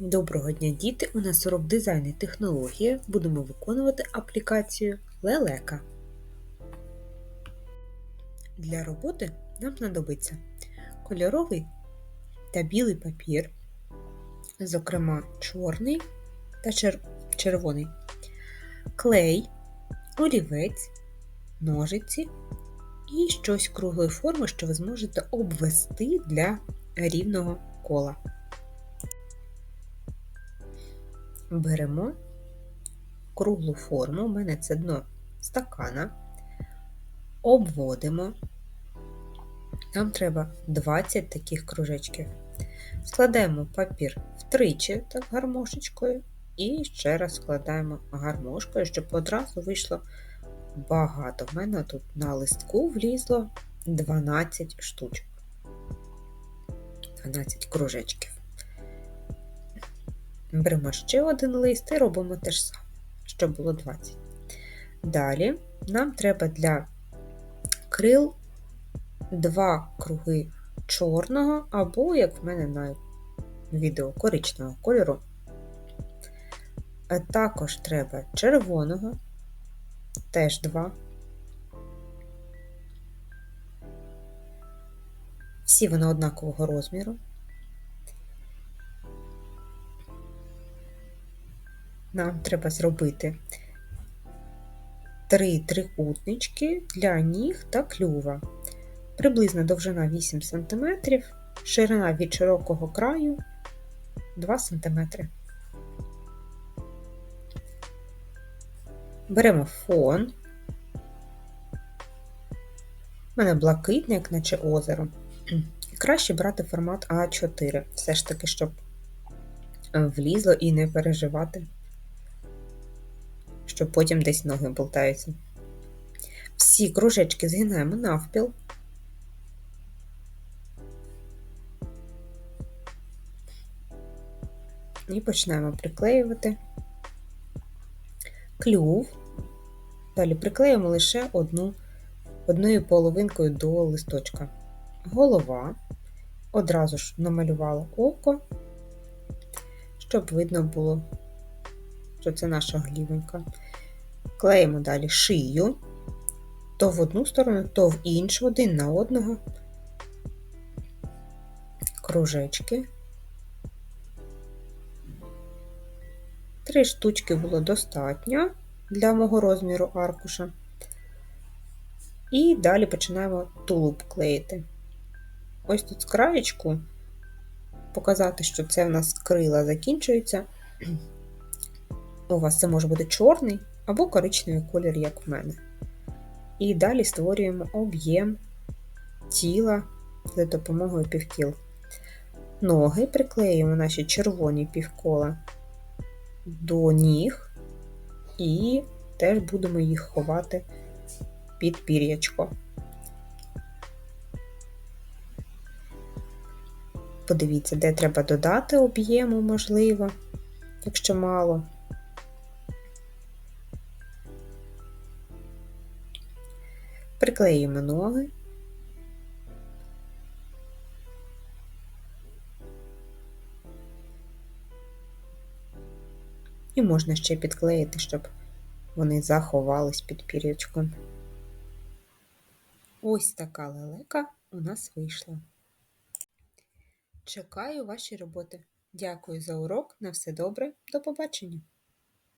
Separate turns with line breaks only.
Доброго дня, діти! У нас урок дизайн і технологія. Будемо виконувати аплікацію Лелека. Для роботи нам знадобиться кольоровий та білий папір, зокрема чорний та чер... червоний, клей, олівець, ножиці і щось круглої форми, що ви зможете обвести для рівного кола. Беремо круглу форму, у мене це дно стакана, обводимо. Нам треба 20 таких кружечків. Складаємо папір втричі, так гармошечкою, і ще раз складаємо гармошкою, щоб одразу вийшло багато. У мене тут на листку влізло 12 штучок, 12 кружечків. Беремо ще один лист і робимо те ж саме, щоб було 20. Далі нам треба для крил два круги чорного, або, як в мене на відео, коричневого кольору. Також треба червоного, теж два. Всі вони однакового розміру. Нам треба зробити три трикутнички для ніг та клюва. Приблизно довжина 8 см, ширина від широкого краю 2 см. Беремо фон. У мене блакитний, як наче озеро. краще брати формат А4, все ж таки, щоб влізло і не переживати що потім десь ноги болтаються. Всі кружечки згинаємо навпіл. І починаємо приклеювати клюв. Далі приклеїмо лише одну, одною половинкою до листочка. Голова, одразу ж намалювала око, щоб видно було що це наша глівенька. Клеїмо далі шию, то в одну сторону, то в іншу, один на одного, кружечки. Три штучки було достатньо для мого розміру аркуша. І далі починаємо тулуб клеїти. Ось тут з краєчку показати, що це в нас крила закінчується. У вас це може бути чорний або коричневий колір, як в мене. І далі створюємо об'єм тіла за допомогою півкіл. Ноги приклеюємо наші червоні півкола до ніг, і теж будемо їх ховати під пір'ячко. Подивіться, де треба додати об'єму, можливо, якщо мало. Приклеїмо ноги. І можна ще підклеїти, щоб вони заховались під пір'ячком. Ось така лелека у нас вийшла. Чекаю ваші роботи. Дякую за урок. На все добре. До побачення!